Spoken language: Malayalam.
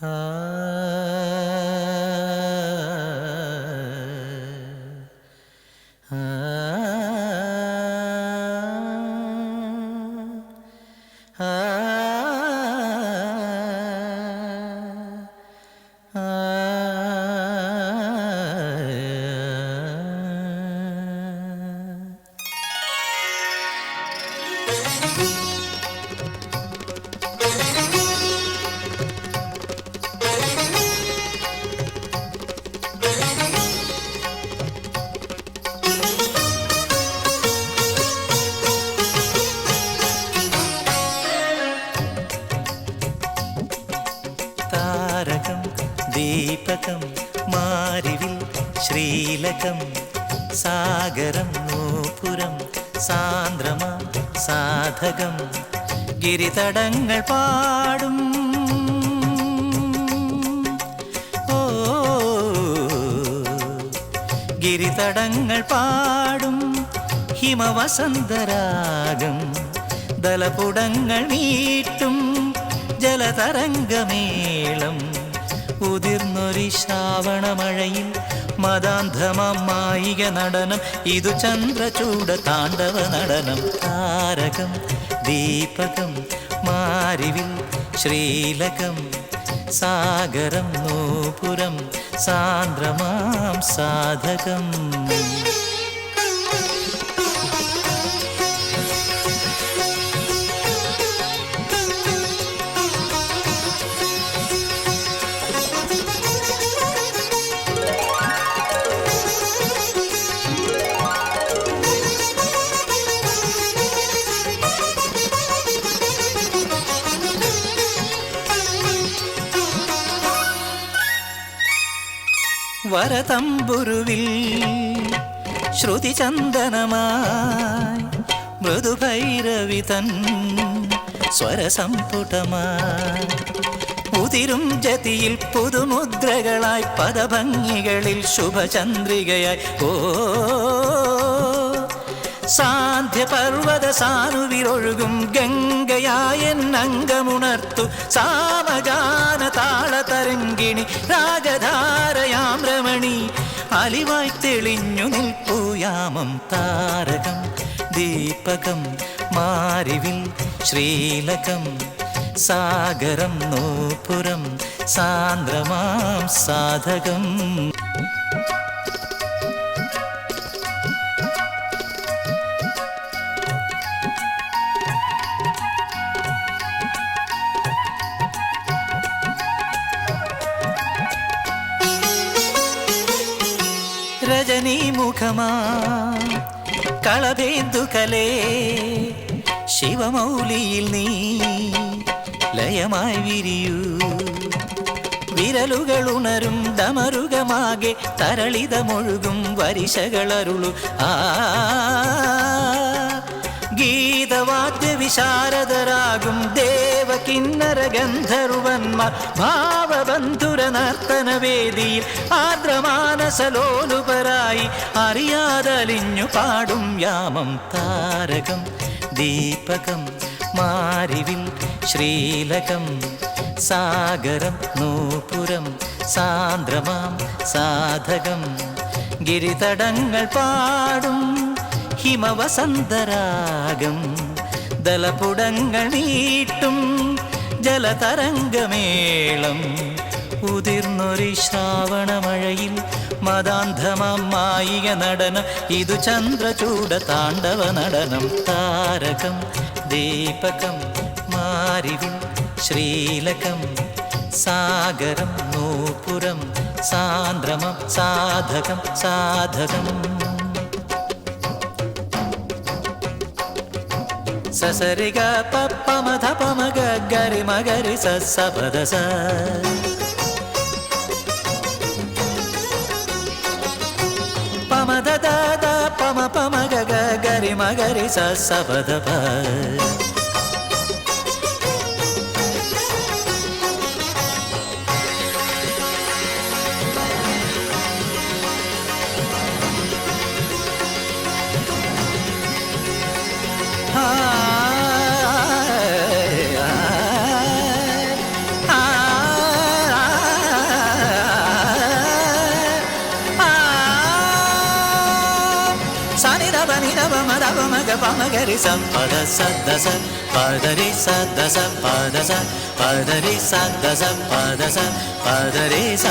താരകം ദീപകം മാരിവിൽ ശ്രീലകം സാഗരം നൂപുരം സാന്ദ്രമ സാധകം. ഗിരിതടങ്ങൾ പാടും. ഓ ഗിരിതടങ്ങൾ പാടും. ഹിമവസന്തരാഗം ദലപുടങ്ങൾ നീട്ടും. ജലതരംഗമേളം ഉതിർന്നൊരു ശ്രാവണമഴയിൽ മതാന്ധമായിക നടനം ഇതു ചന്ദ്രചൂട താണ്ഡവ നടനം താരകം ദീപകം മാരിവിൽ ശ്രീലകം സാഗരം നൂപുരം സാന്ദ്രമാം സാധകം. വരതമ്പുരുവിൽ ശ്രുതിചന്ദനമായി മൃദുഭൈരവി തൻ സ്വരസംപുടമായി ഉതിരും ജതിയിൽ പുതുമുദ്രകളായി പദഭംഗികളിൽ ശുഭചന്ദ്രികയായി. ഓ സാന്ധ്യപർവത പർവത ഗംഗയായ എന്നംഗമുണർത്തു സാമജാന താളതരങ്കിണി രാഗധാരയാം രമണി അലിവായി തെളിഞ്ഞു നിൽപ്പൂയാമം താരകം ദീപകം മാരിവിൽ ശ്രീലകം സാഗരം നൂപുരം സാന്ദ്രമാം സാധകം. രജനീമുഖമാ കളഭേന്ദുകലേ ശിവമൗലിയിൽ നീ ലയമായി വിരിയൂ. വിരലുകൾ ഉണരും ഡമരുകമാകെ തരളിതമൊഴുകും വരിശകളരുളു. ആ ഗീതവാദ്യ വിശാരദരാകും ദേവകിന്നര ഗന്ധർവന്മാർ ഭാവബന്ധുര നർത്തന വേദിയിൽ ആർദ്രമാനസലോലുപരായി അറിയാതലിഞ്ഞു പാടും യാമം താരകം ദീപകം മാരിവിൽ ശ്രീലകം സാഗരം നൂപുരം സാന്ദ്രമാം സാധകം. ഗിരിതടങ്ങൾ പാടും ഹിമവസന്തരാഗം ദലപുടങ്ങളീട്ടും ജലതരംഗമേളം. ഉതിർന്നൊരു ശ്രാവണമഴയിൽ മതാന്ധമായിക നടനം ഇതു ചന്ദ്രചൂട താണ്ഡവ നടനം. താരകം ദീപകം മാരിവിൽ ശ്രീലകം സാഗരം നൂപുരം സാന്ദ്രമം സാധകം സാധകം. ససరిగా పప్ప మధ ధపమగ గరి మగరి ససపదస పమద దాద పమ పమ గగ గరి మగరి ససపద ప దబ మ దబ మగ పమ గరి స పద స ద స పదరి స ద స పద స పదరి స ద స పద స పదరి స